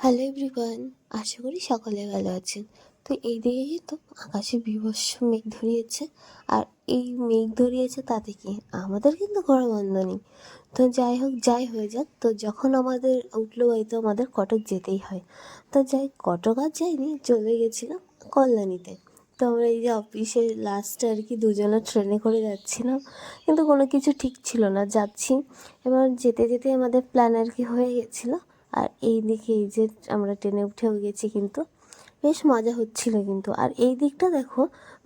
Hello everyone আশা করি সকলে ভালো আছেন। তো এই দিকে তো আকাশে বিভৎস মেঘ ধরিয়েছে, আর এই মেঘ ধরিয়েছে তাতে কি? আমাদের কিন্তু ঘোরা বন্ধ নেই। তো যাই হোক, যাই হয়ে যাক, তো যখন আমাদের উঠল হয়তো আমাদের কটক যেতেই হয়। তো যাই কটক আর যাইনি, চলে গেছিলাম কল্যাণীতে। তো আমরা এই যে অফিসের লাস্টে আর কি দুজনে ট্রেনে করে যাচ্ছিলাম, কিন্তু কোনো কিছু ঠিক ছিল না, যাচ্ছি। এবার যেতে যেতে আমাদের প্ল্যান আর কি হয়ে গেছিল। আর এই দিকে এই যে আমরা ট্রেনে উঠেও গেছি কিন্তু বেশ মজা হচ্ছিল কিন্তু। আর এই দিকটা দেখো,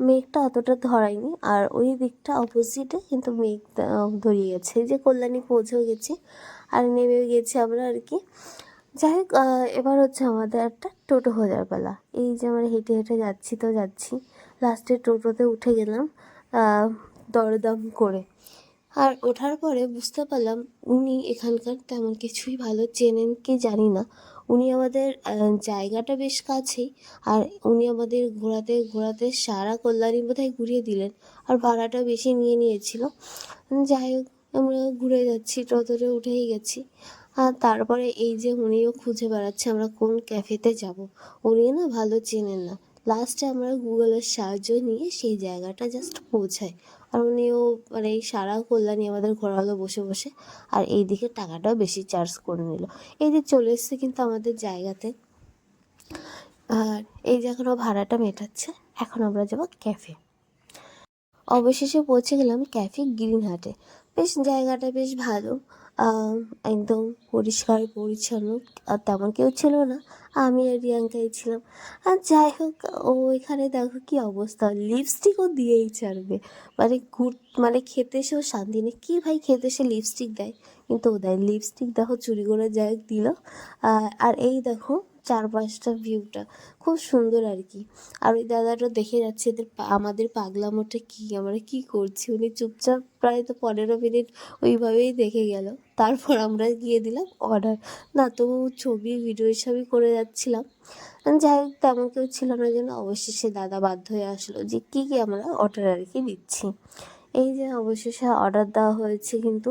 মেঘটা অতটা ধরায়নি আর ওই দিকটা অপোজিটে কিন্তু মেঘ ধরিয়ে গেছে। যে কল্যাণী পৌঁছেও গেছি আর নেমেও গেছি আমরা আর কি। যাই হোক এবার হচ্ছে আমাদের একটা টোটো খোঁজার পালা। এই যে আমরা হেঁটে হেঁটে যাচ্ছি তো যাচ্ছি। লাস্টে টোটোতে উঠে গেলাম দরদাম করে। আর ওঠার পরে বুঝতে পারলাম উনি এখানকার তেমন কিছুই ভালো চেনেন কি জানি না। উনি আমাদের জায়গাটা বেশ কাছেই আর উনি আমাদের ঘোরাতে ঘোরাতে সারা কল্যাণী বোধহয় ঘুরিয়ে দিলেন আর ভাড়াটা বেশি নিয়ে নিয়েছিল। যাই হোক, আমরা ঘুরে যাচ্ছি টোটোতে উঠেই গেছি। আর তারপরে এই যে উনিও খুঁজে বেড়াচ্ছে, আমরা কোন ক্যাফেতে যাব? উনি না ভালো চেনেন না। লাস্টে আমরা গুগলের সাহায্য নিয়ে সেই জায়গাটা জাস্ট পৌঁছাই। আর উনিও মানে এই সারা কল্যাণী আমাদের ঘোরালো বসে বসে, আর এই দিকে টাকাটাও বেশি চার্জ করে নিল। এই যে চলে এসছে কিন্তু আমাদের জায়গাতে। আর এই যে এখনও ভাড়াটা মেটাচ্ছে, এখন আমরা যাব ক্যাফে অবশেষে পৌঁছে গেলাম ক্যাফে গ্রিন হাটে বেশ জায়গাটা বেশ ভালো। একদম পরিষ্কার, পরিচ্ছন্ন। আর তেমন কেউ ছিল না। আমি আর রিয়াঙ্কাই ছিলাম। আর যাই হোক, ও এখানে দেখো কি অবস্থা। লিপস্টিকও দিয়েই ছাড়বে। মানে ঘুর মানে খেতে এসেও শান্তি নেই। কী ভাই খেতে এসে লিপস্টিক দেয়? কিন্তু ও দেয়। লিপস্টিক দেখো চুরি করে যাই দিল। আর এই দেখো চারপাশটা ভিউটা খুব সুন্দর আর কি আর ওই দাদাটা দেখে যাচ্ছে এদের আমাদের পাগলামোটা কি, আমরা কি করছি? উনি চুপচাপ প্রায় তো পনেরো মিনিট ওইভাবেই দেখে গেল। তারপর আমরা গিয়ে দিলাম অর্ডার না, তো ছবি ভিডিও সবই করে যাচ্ছিলাম। যাই হোক, তেমন কেউ ছিল না জন্য অবশেষে দাদা বাধ্য হয়ে আসলো যে, কী কী আমরা অর্ডার আর কি দিচ্ছি? এই যে অবশেষে অর্ডার দেওয়া হয়েছে কিন্তু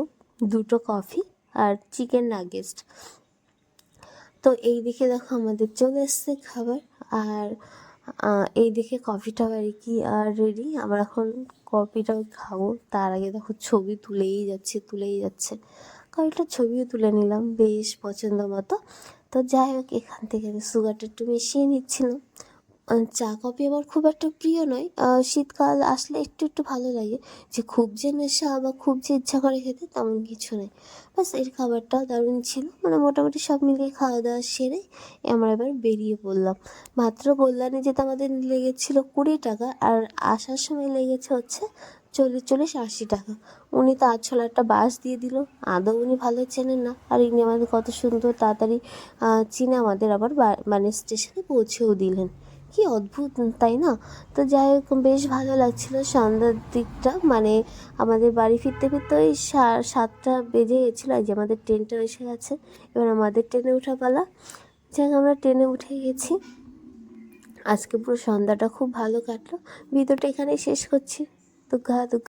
দুটো কফি আর চিকেন নাগেস্ট তো এই দিকে দেখো আমাদের চলে এসছে খাবার আর এই দিকে কফিটাও আর কি, আর রেডি আমরা এখন কফিটাও খাব। তার আগে দেখো ছবি তুলেই যাচ্ছে তুলেই যাচ্ছে। কয়েকটা ছবিও তুলে নিলাম, বেশ পছন্দ মতো। তো যাই হোক, এখান থেকে আমি সুগারটা একটু মিশিয়ে নিচ্ছিলাম। চা কফি আমার খুব একটা প্রিয় নয়। শীতকাল আসলে একটু একটু ভালো লাগে। যে খুব যে নেশা বা খুব যে ইচ্ছা করে খেতে তেমন কিছু নেই। ব্যাস, এর খাবারটাও দারুণ ছিল। মানে মোটামুটি সব মিলিয়ে খাওয়া দাওয়া সেরে আমরা এবার বেরিয়ে পড়লাম। মাত্র কল্যাণে যেতে আমাদের লেগেছিল কুড়ি টাকা আর আসার সময় লেগেছে হচ্ছে চল্লিশ চল্লিশ, আশি টাকা। উনি তো আছলা একটা বাস দিয়ে দিল। আদৌ উনি ভালো চেনেন না। আর ইনি আমাদের কত সুন্দর তাড়াতাড়ি চিনে আমাদের আবার মানে স্টেশনে পৌঁছেও দিলেন। কি অদ্ভুত, তাই না? তো যাই হোক, বেশ ভালো লাগছিল সন্ধ্যার দিকটা। মানে আমাদের বাড়ি ফিরতে ফিরতে ওই সাতটা বেজে গেছিল যে আমাদের ট্রেনটা এসে গেছে। এবার আমাদের ট্রেনে ওঠা পালা। যাই আমরা ট্রেনে উঠে গেছি। আজকে পুরো সন্ধ্যাটা খুব ভালো কাটলো। ভিডিওটা এখানেই শেষ করছি। দুঃখা দুগ্গা।